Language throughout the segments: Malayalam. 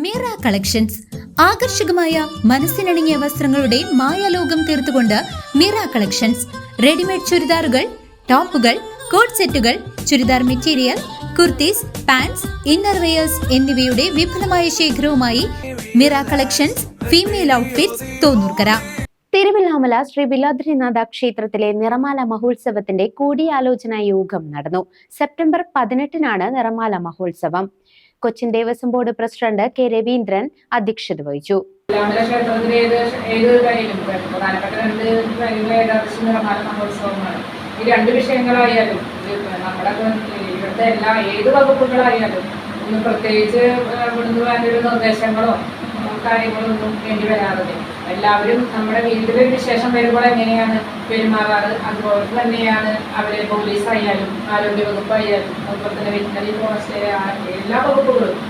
മീറ കളക്ഷൻസ്. ആകർഷകമായ മനസ്സിനണിഞ്ഞ വസ്ത്രങ്ങളുടെ മായാലോകം തീർത്തുകൊണ്ട് മീറ കളക്ഷൻസ്. റെഡിമെയ്ഡ് ചുരിദാറുകൾ ടോപ്പുകൾ കോട്ട് സെറ്റുകൾ churidar material kurtis pants innerwears എന്നിവയുടെ വിപുലമായ ശേഖരവുമായി Mira collections female outfits Thonnurkara. Thiruvilwamala Sree Vilwadrinatha ക്ഷേത്രത്തിലെ നിറമാല മഹോത്സവത്തിന്റെ കൂടിയാലോചന യോഗം നടന്നു. സെപ്റ്റംബർ പതിനെട്ടിനാണ് നിറമാല മഹോത്സവം. Cochin Devaswom board president K Raveendran അധ്യക്ഷത വഹിച്ചു. ക്ഷേത്രത്തിലെ ഈ രണ്ട് വിഷയങ്ങളായാലും നമ്മുടെ ഇവിടുത്തെ എല്ലാ ഏത് വകുപ്പുകളായാലും ഒന്ന് പ്രത്യേകിച്ച് ഇവിടുന്ന് വേണ്ട നിർദ്ദേശങ്ങളോ ഉം, കാര്യങ്ങളോ ഒന്നും വേണ്ടി വരാതെ എല്ലാവരും നമ്മുടെ വീട്ടിലൊരു വിശേഷം വരുമ്പോൾ എങ്ങനെയാണ് പെരുമാറാറ്? അതുപോലെ തന്നെയാണ് അവരെ പോലീസ് ആയാലും ആരോഗ്യ വകുപ്പായാലും അതുപോലെ തന്നെ വെറ്റിനറി ഫോറസ്റ്റ് എല്ലാ വകുപ്പുകളും.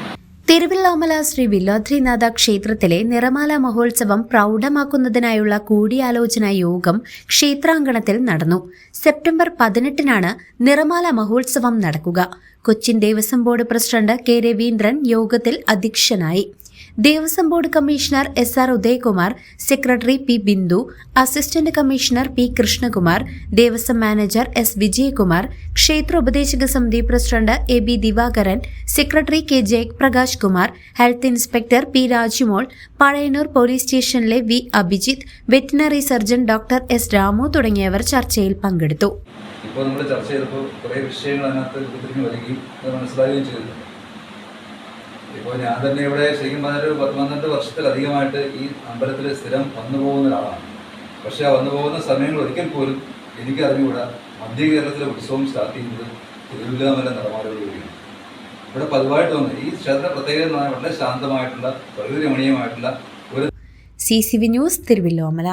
തിരുവില്ലാമല ശ്രീ വില്ലോദ്രിനാഥ ക്ഷേത്രത്തിലെ നിറമാല മഹോത്സവം പ്രൗഢമാക്കുന്നതിനായുള്ള കൂടിയാലോചന യോഗം ക്ഷേത്രാങ്കണത്തിൽ നടന്നു. സെപ്റ്റംബർ പതിനെട്ടിനാണ് നിറമാല മഹോത്സവം നടക്കുക. Cochin Devaswom board president K Raveendran യോഗത്തിൽ അധ്യക്ഷനായി. Devaswom board commissioner S R Udayakumar secretary P Bindu assistant commissioner P Krishnakumar Devaswom manager S Vijayakumar ക്ഷേത്ര ഉപദേശക സമിതി president A B Divakaran secretary K Jayaprakash Kumar health inspector P Rajumol Pazhayannur police സ്റ്റേഷനിലെ V Abhijith veterinary surgeon doctor S Ramu തുടങ്ങിയവർ ചർച്ചയിൽ പങ്കെടുത്തു. ഇപ്പോൾ നമ്മൾ ചർച്ച ചെയ്തപ്പോൾ കുറേ വിഷയങ്ങൾ അതിനകത്ത് ഉരുത്തിരിഞ്ഞ് വരികയും അത് മനസ്സിലാവുകയും ചെയ്തു ഇപ്പോൾ ഞാൻ തന്നെ ഇവിടെ ശരിക്കും പറഞ്ഞൊരു പത്ത് പന്ത്രണ്ട് വർഷത്തിലധികമായിട്ട് ഈ അമ്പലത്തിൽ സ്ഥിരം വന്നു പോകുന്ന ഒരാളാണ്. പക്ഷേ വന്നു പോകുന്ന സമയങ്ങൾ ഒരിക്കൽ പോലും എനിക്കറിഞ്ഞുകൂടാ. മധ്യ കേരളത്തിലെ ഉത്സവം സ്റ്റാർട്ട് ചെയ്യുന്നത് തിരുവില്ലാമല നടമാരോടുകൂടിയാണ് ഇവിടെ പതിവായിട്ട് വന്ന് ഈ ക്ഷേത്ര പ്രത്യേകത വളരെ ശാന്തമായിട്ടുള്ള പ്രകൃതി രമണീയമായിട്ടുള്ള ഒരു C C V news Thiruvilwamala